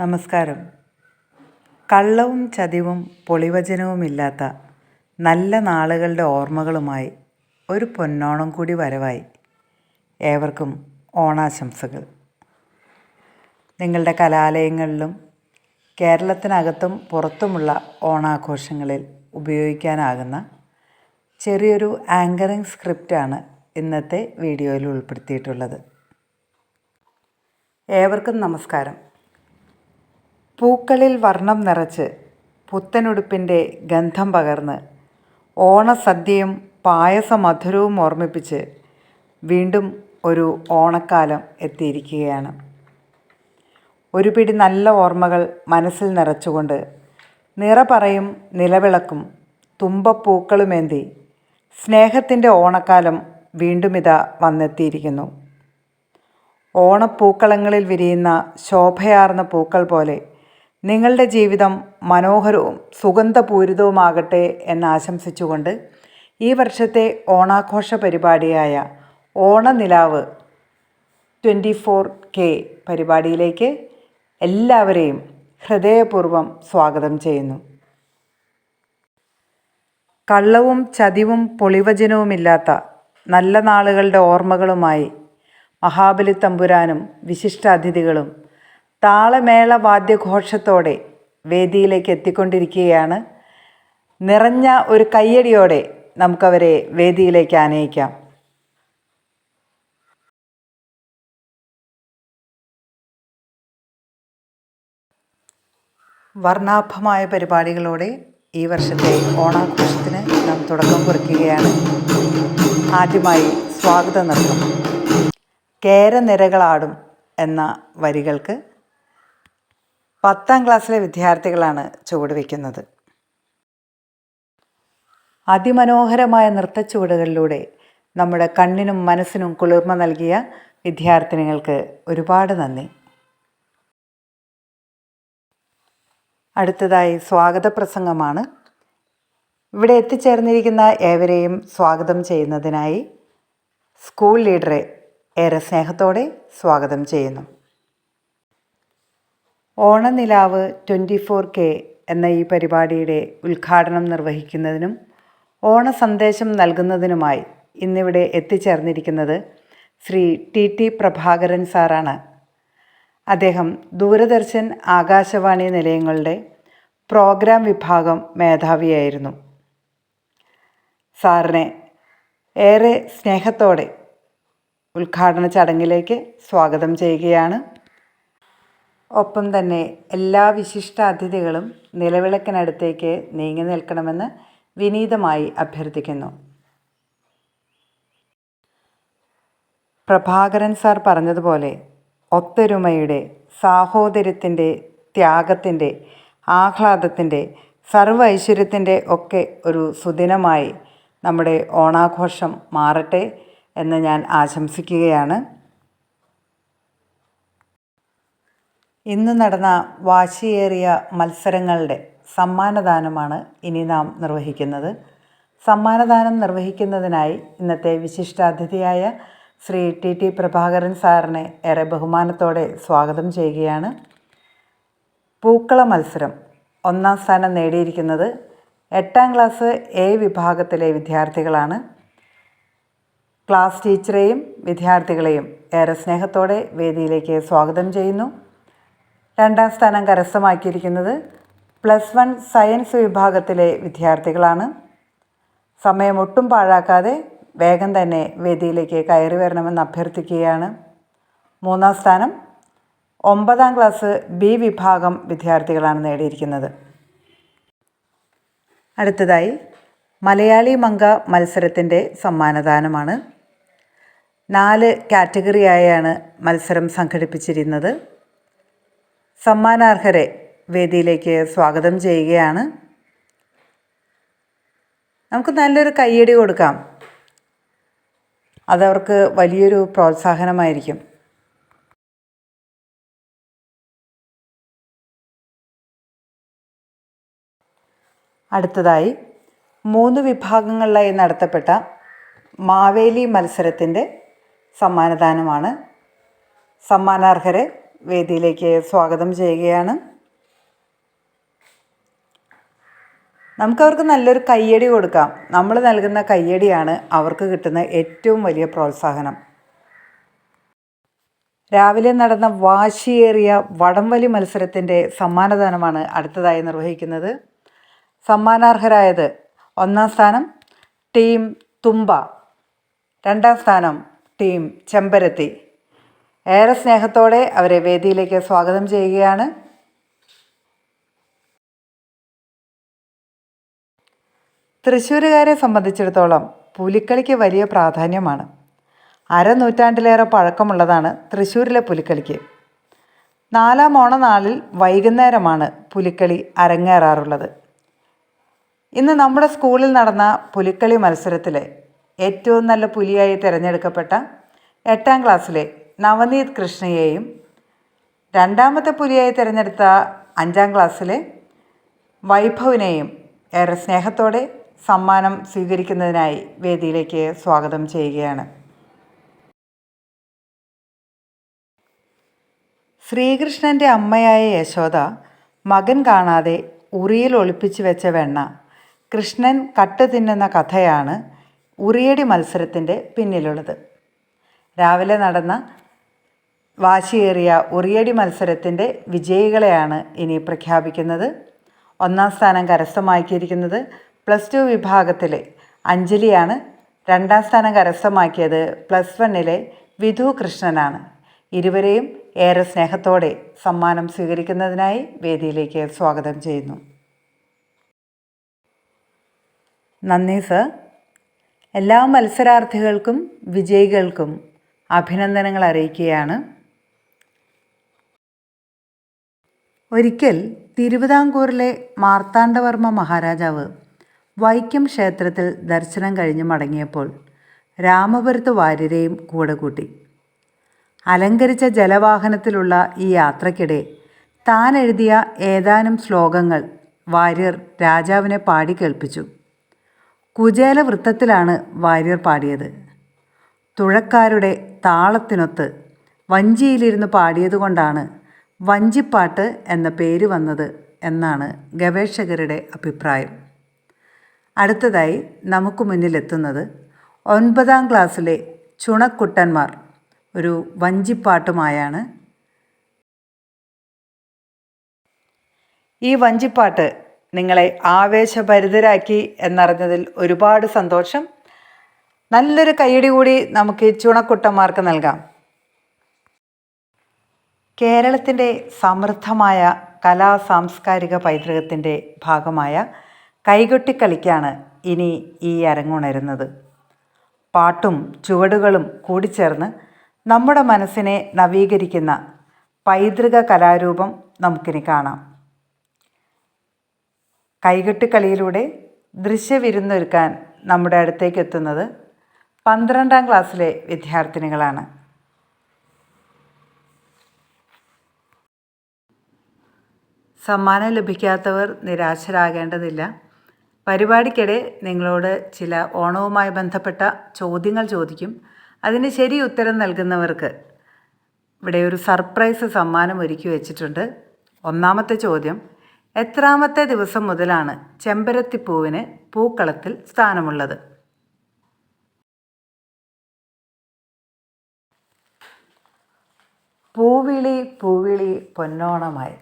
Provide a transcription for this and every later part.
നമസ്കാരം. കള്ളവും ചതിവും പൊളിവചനവുമില്ലാത്ത നല്ല നാളുകളുടെ ഓർമ്മകളുമായി ഒരു പൊന്നോണം കൂടി വരവായി. ഏവർക്കും ഓണാശംസകൾ. നിങ്ങളുടെ കലാലയങ്ങളിലും കേരളത്തിനകത്തും പുറത്തുമുള്ള ഓണാഘോഷങ്ങളിൽ ഉപയോഗിക്കാനാകുന്ന ചെറിയൊരു ആങ്കറിംഗ് സ്ക്രിപ്റ്റാണ് ഇന്നത്തെ വീഡിയോയിൽ ഉൾപ്പെടുത്തിയിട്ടുള്ളത്. ഏവർക്കും നമസ്കാരം. പൂക്കളിൽ വർണം നിറച്ച് പുത്തനുടുപ്പിന്റെ ഗന്ധം പകർന്ന് ഓണസദ്യയും പായസമധുരവും ഓർമ്മിപ്പിച്ച് വീണ്ടും ഒരു ഓണക്കാലം എത്തിയിരിക്കുകയാണ്. ഒരു പിടി നല്ല ഓർമ്മകൾ മനസ്സിൽ നിറച്ചുകൊണ്ട് നിറപറയും നിലവിളക്കും തുമ്പപ്പൂക്കളുമേന്തി സ്നേഹത്തിന്റെ ഓണക്കാലം വീണ്ടും ഇതാ വന്നെത്തിയിരിക്കുന്നു. ഓണപ്പൂക്കളങ്ങളിൽ വിരിയുന്ന ശോഭയാർന്ന പൂക്കൾ പോലെ നിങ്ങളുടെ ജീവിതം മനോഹരവും സുഗന്ധപൂരിതവുമാകട്ടെ എന്നാശംസിച്ചുകൊണ്ട് ഈ വർഷത്തെ ഓണാഘോഷ പരിപാടിയായ ഓണനിലാവ് ട്വന്റി ഫോർ കെ പരിപാടിയിലേക്ക് എല്ലാവരെയും ഹൃദയപൂർവം സ്വാഗതം ചെയ്യുന്നു. കള്ളവും ചതിവും പൊളിവചനവുമില്ലാത്ത നല്ല നാളുകളുടെ ഓർമ്മകളുമായി മഹാബലി തമ്പുരാനും വിശിഷ്ടാതിഥികളും താളമേള വാദ്യഘോഷത്തോടെ വേദിയിലേക്ക് എത്തിക്കൊണ്ടിരിക്കുകയാണ്. നിറഞ്ഞ ഒരു കയ്യടിയോടെ നമുക്കവരെ വേദിയിലേക്ക് ആനയിക്കാം. വർണാഭമായ പരിപാടികളോടെ ഈ വർഷത്തെ ഓണാഘോഷത്തിന് നാം തുടക്കം കുറിക്കുകയാണ്. ആദ്യമായി സ്വാഗത നൃത്തം കേരനിരകളാടും എന്ന വരികൾക്ക് പത്താം ക്ലാസ്സിലെ വിദ്യാർത്ഥികളാണ് ചുവടുവെക്കുന്നത് അതിമനോഹരമായ നൃത്തച്ചുവടുകളിലൂടെ നമ്മുടെ കണ്ണിനും മനസ്സിനും കുളിർമ നൽകിയ വിദ്യാർത്ഥിനികൾക്ക് ഒരുപാട് നന്ദി. അടുത്തതായി സ്വാഗത പ്രസംഗമാണ്. ഇവിടെ എത്തിച്ചേർന്നിരിക്കുന്ന ഏവരെയും സ്വാഗതം ചെയ്യുന്നതിനായി സ്കൂൾ ലീഡറെ ഏറെ സ്നേഹത്തോടെ സ്വാഗതം ചെയ്യുന്നു. ഓണനിലാവ് ട്വന്റി ഫോർ കെ എന്ന ഈ പരിപാടിയുടെ ഉദ്ഘാടനം നിർവഹിക്കുന്നതിനും ഓണ സന്ദേശം നൽകുന്നതിനുമായി ഇന്നിവിടെ എത്തിച്ചേർന്നിരിക്കുന്നത് ശ്രീ ടി ടി പ്രഭാകരൻ സാറാണ്. അദ്ദേഹം ദൂരദർശൻ ആകാശവാണി നിലയങ്ങളുടെ പ്രോഗ്രാം വിഭാഗം മേധാവിയായിരുന്നു. സാറിനെ ഏറെ സ്നേഹത്തോടെ ഉദ്ഘാടന ചടങ്ങിലേക്ക് സ്വാഗതം ചെയ്യുകയാണ് ഒപ്പം തന്നെ എല്ലാ വിശിഷ്ട അതിഥികളും നിലവിളക്കിനടുത്തേക്ക് നീങ്ങി നിൽക്കണമെന്ന് വിനീതമായി അഭ്യർത്ഥിക്കുന്നു. പ്രഭാകരൻ സാർ പറഞ്ഞതുപോലെ ഒത്തൊരുമയുടെ സാഹോദര്യത്തിന്റെ ത്യാഗത്തിന്റെ ആഹ്ലാദത്തിന്റെ സർവ ഐശ്വര്യത്തിന്റെ ഒക്കെ ഒരു സുദിനമായി നമ്മുടെ ഓണാഘോഷം മാറട്ടെ എന്ന് ഞാൻ ആശംസിക്കുകയാണ്. ഇന്ന് നടന്ന വാശിയേറിയ മത്സരങ്ങളുടെ സമ്മാനദാനമാണ് ഇനി നാം നിർവഹിക്കുന്നത്. സമ്മാനദാനം നിർവഹിക്കുന്നതിനായി ഇന്നത്തെ വിശിഷ്ടാതിഥിയായ ശ്രീ ടി ടി പ്രഭാകരൻ സാറിനെ ഏറെ ബഹുമാനത്തോടെ സ്വാഗതം ചെയ്യുകയാണ്. പൂക്കള മത്സരം ഒന്നാം സ്ഥാനം നേടിയിരിക്കുന്നത് എട്ടാം ക്ലാസ് എ വിഭാഗത്തിലെ വിദ്യാർത്ഥികളാണ്. ക്ലാസ് ടീച്ചറെയും വിദ്യാർത്ഥികളെയും ഏറെ സ്നേഹത്തോടെ വേദിയിലേക്ക് സ്വാഗതം ചെയ്യുന്നു. രണ്ടാം സ്ഥാനം കരസ്ഥമാക്കിയിരിക്കുന്നത് പ്ലസ് വൺ സയൻസ് വിഭാഗത്തിലെ വിദ്യാർത്ഥികളാണ്. സമയം ഒട്ടും പാഴാക്കാതെ വേഗം തന്നെ വേദിയിലേക്ക് കയറി വരണമെന്ന് അഭ്യർത്ഥിക്കുകയാണ്. മൂന്നാം സ്ഥാനം ഒമ്പതാം ക്ലാസ് ബി വിഭാഗം വിദ്യാർത്ഥികളാണ് നേടിയിരിക്കുന്നത്. അടുത്തതായി മലയാളി മങ്ക മത്സരത്തിന്റെ സമ്മാനദാനമാണ്. നാല് കാറ്റഗറിയായാണ് മത്സരം സംഘടിപ്പിച്ചിരുന്നത്. സമ്മാനാർഹരെ വേദിയിലേക്ക് സ്വാഗതം ചെയ്യുകയാണ്. നമുക്ക് നല്ലൊരു കയ്യടി കൊടുക്കാം. അതവർക്ക് വലിയൊരു പ്രോത്സാഹനമായിരിക്കും. അടുത്തതായി മൂന്ന് വിഭാഗങ്ങളിലായി നടത്തപ്പെട്ട മാവേലി മത്സരത്തിന്റെ സമ്മാനദാനമാണ് സമ്മാനാർഹരെ വേദിയിലേക്ക് സ്വാഗതം ചെയ്യുകയാണ്. നമുക്കവർക്ക് നല്ലൊരു കയ്യടി കൊടുക്കാം. നമ്മൾ നൽകുന്ന കയ്യടിയാണ് അവർക്ക് കിട്ടുന്ന ഏറ്റവും വലിയ പ്രോത്സാഹനം. രാവിലെ നടന്ന വാശിയേറിയ വടംവലി മത്സരത്തിന്റെ സമ്മാനദാനമാണ് അടുത്തതായി നിർവഹിക്കുന്നത്. സമ്മാനാർഹരായത് ഒന്നാം സ്ഥാനം ടീം തുമ്പ രണ്ടാം സ്ഥാനം ടീം ചെമ്പരത്തി. ഏറെ സ്നേഹത്തോടെ അവരെ വേദിയിലേക്ക് സ്വാഗതം ചെയ്യുകയാണ്. തൃശ്ശൂരുകാരെ സംബന്ധിച്ചിടത്തോളം പുലിക്കളിക്ക് വലിയ പ്രാധാന്യമാണ്. അരനൂറ്റാണ്ടിലേറെ പഴക്കമുള്ളതാണ് തൃശ്ശൂരിലെ പുലിക്കളിക്ക്. നാലാം ഓണനാളിൽ വൈകുന്നേരമാണ് പുലിക്കളി അരങ്ങേറാറുള്ളത്. ഇന്ന് നമ്മുടെ സ്കൂളിൽ നടന്ന പുലിക്കളി മത്സരത്തിലെ ഏറ്റവും നല്ല പുലിയായി തിരഞ്ഞെടുക്കപ്പെട്ട എട്ടാം ക്ലാസ്സിലെ നവനീത് കൃഷ്ണയെയും രണ്ടാമത്തെ പുലിയായി തിരഞ്ഞെടുത്ത അഞ്ചാം ക്ലാസ്സിലെ വൈഭവിനെയും ഏറെ സ്നേഹത്തോടെ സമ്മാനം സ്വീകരിക്കുന്നതിനായി വേദിയിലേക്ക് സ്വാഗതം ചെയ്യുകയാണ്. ശ്രീകൃഷ്ണന്റെ അമ്മയായ യശോദ മകൻ കാണാതെ ഉറിയിൽ ഒളിപ്പിച്ചു വെച്ച വെണ്ണ കൃഷ്ണൻ കട്ട് തിന്നുന്ന കഥയാണ് ഉറിയടി മത്സരത്തിന്റെ പിന്നിലുള്ളത്. രാവിലെ നടന്ന വാശിയേറിയ ഉറിയടി മത്സരത്തിന്റെ വിജയികളെയാണ് ഇനി പ്രഖ്യാപിക്കുന്നത്. ഒന്നാം സ്ഥാനം കരസ്ഥമാക്കിയിരിക്കുന്നത് പ്ലസ് ടു വിഭാഗത്തിലെ അഞ്ജലിയാണ്. രണ്ടാം സ്ഥാനം കരസ്ഥമാക്കിയത് പ്ലസ് വണ്ണിലെ വിധു കൃഷ്ണനാണ്. ഇരുവരെയും ഏറെ സ്നേഹത്തോടെ സമ്മാനം സ്വീകരിക്കുന്നതിനായി വേദിയിലേക്ക് സ്വാഗതം ചെയ്യുന്നു. നന്ദി സർ. എല്ലാ മത്സരാർത്ഥികൾക്കും വിജയികൾക്കും അഭിനന്ദനങ്ങൾ അറിയിക്കുകയാണ്. ഒരിക്കൽ തിരുവിതാംകൂറിലെ മാർത്താണ്ഡവർമ്മ മഹാരാജാവ് വൈക്കം ക്ഷേത്രത്തിൽ ദർശനം കഴിഞ്ഞ് മടങ്ങിയപ്പോൾ രാമപുരത്ത് വാര്യരെയും കൂടെ കൂട്ടി. അലങ്കരിച്ച ജലവാഹനത്തിലുള്ള ഈ യാത്രയ്ക്കിടെ താൻ എഴുതിയ ഏതാനും ശ്ലോകങ്ങൾ വാര്യർ രാജാവിനെ പാടി കേൾപ്പിച്ചു. കുചേല വൃത്തത്തിലാണ് വാര്യർ പാടിയത്. തുഴക്കാരുടെ താളത്തിനൊത്ത് വഞ്ചിയിലിരുന്ന് പാടിയതുകൊണ്ടാണ് വഞ്ചിപ്പാട്ട് എന്ന പേര് വന്നത് എന്നാണ് ഗവേഷകരുടെ അഭിപ്രായം. അടുത്തതായി നമുക്ക് മുന്നിലെത്തുന്നത് ഒൻപതാം ക്ലാസ്സിലെ ചുണക്കുട്ടന്മാർ ഒരു വഞ്ചിപ്പാട്ടുമായാണ്. ഈ വഞ്ചിപ്പാട്ട് നിങ്ങളെ ആവേശഭരിതരാക്കി എന്നറിഞ്ഞതിൽ ഒരുപാട് സന്തോഷം. നല്ലൊരു കൈയടി കൂടി നമുക്ക് ചുണക്കുട്ടന്മാർക്ക് നൽകാം. കേരളത്തിന്റെ സമൃദ്ധമായ കലാ സാംസ്കാരിക പൈതൃകത്തിന്റെ ഭാഗമായ കൈകൊട്ടിക്കളിക്കാണ് ഇനി ഈ അരങ്ങുണരുന്നത്. പാട്ടും ചുവടുകളും കൂടിച്ചേർന്ന് നമ്മുടെ മനസ്സിനെ നവീകരിക്കുന്ന പൈതൃക കലാരൂപം നമുക്കിനി കാണാം. കൈകൊട്ടിക്കളിയിലൂടെ ദൃശ്യവിരുന്നൊരുക്കാൻ നമ്മുടെ അടുത്തേക്ക് എത്തുന്നത് പന്ത്രണ്ടാം ക്ലാസ്സിലെ വിദ്യാർത്ഥിനികളാണ്. സമ്മാനം ലഭിക്കാത്തവർ നിരാശരാകേണ്ടതില്ല. പരിപാടിക്കിടെ നിങ്ങളോട് ചില ഓണവുമായി ബന്ധപ്പെട്ട ചോദ്യങ്ങൾ ചോദിക്കും. അതിന് ശരി ഉത്തരം നൽകുന്നവർക്ക് ഇവിടെ ഒരു സർപ്രൈസ് സമ്മാനം ഒരുക്കി വെച്ചിട്ടുണ്ട്. ഒന്നാമത്തെ ചോദ്യം എത്രാമത്തെ ദിവസം മുതലാണ് ചെമ്പരത്തിപ്പൂവിന് പൂക്കളത്തിൽ സ്ഥാനമുള്ളത്? പൂവിളി പൂവിളി പൊന്നോണമായി.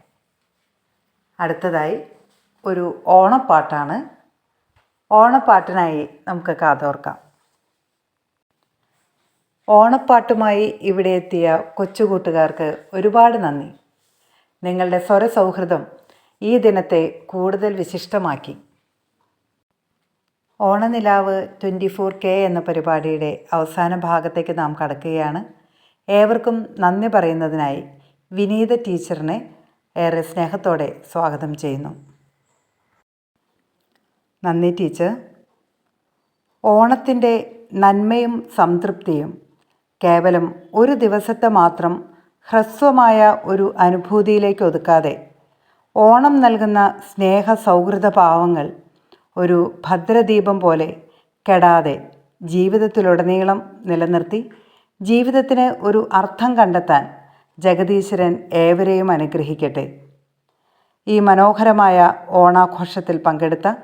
അടുത്തതായി ഒരു ഓണപ്പാട്ടാണ്. ഓണപ്പാട്ടിനായി നമുക്ക് കാതോർക്കാം. ഓണപ്പാട്ടുമായി ഇവിടെ എത്തിയ കൊച്ചുകൂട്ടുകാർക്ക് ഒരുപാട് നന്ദി. നിങ്ങളുടെ സ്വരസൗഹൃദം ഈ ദിനത്തെ കൂടുതൽ വിശിഷ്ടമാക്കി. ഓണനിലാവ് ട്വന്റി ഫോർ കെ എന്ന പരിപാടിയുടെ അവസാന ഭാഗത്തേക്ക് നാം കടക്കുകയാണ്. ഏവർക്കും നന്ദി പറയുന്നതിനായി വിനീത ടീച്ചറിനെ ഏറെ സ്നേഹത്തോടെ സ്വാഗതം ചെയ്യുന്നു. നന്ദി ടീച്ചർ. ഓണത്തിന്റെ നന്മയും സംതൃപ്തിയും കേവലം ഒരു ദിവസത്തെ മാത്രം ഹ്രസ്വമായ ഒരു അനുഭൂതിയിലേക്ക് ഒതുക്കാതെ ഓണം നൽകുന്ന സ്നേഹ സൗഹൃദ ഭാവങ്ങൾ ഒരു ഭദ്രദീപം പോലെ കെടാതെ ജീവിതത്തിലുടനീളം നിലനിർത്തി ജീവിതത്തിന് ഒരു അർത്ഥം കണ്ടെത്താൻ ജഗദീശ്വരൻ ഏവരെയും അനുഗ്രഹിക്കട്ടെ. ഈ മനോഹരമായ ഓണാഘോഷത്തിൽ പങ്കെടുത്ത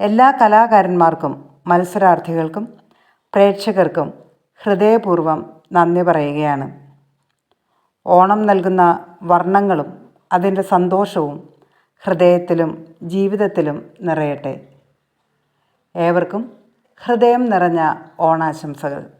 എല്ലാ കലാകാരന്മാർക്കും മത്സരാർത്ഥികൾക്കും പ്രേക്ഷകർക്കും ഹൃദയപൂർവം നന്ദി പറയുകയാണ്. ഓണം നൽകുന്ന വർണങ്ങളും അതിന്റെ സന്തോഷവും ഹൃദയത്തിലും ജീവിതത്തിലും നിറയട്ടെ. ഏവർക്കും ഹൃദയം നിറഞ്ഞ ഓണാശംസകൾ.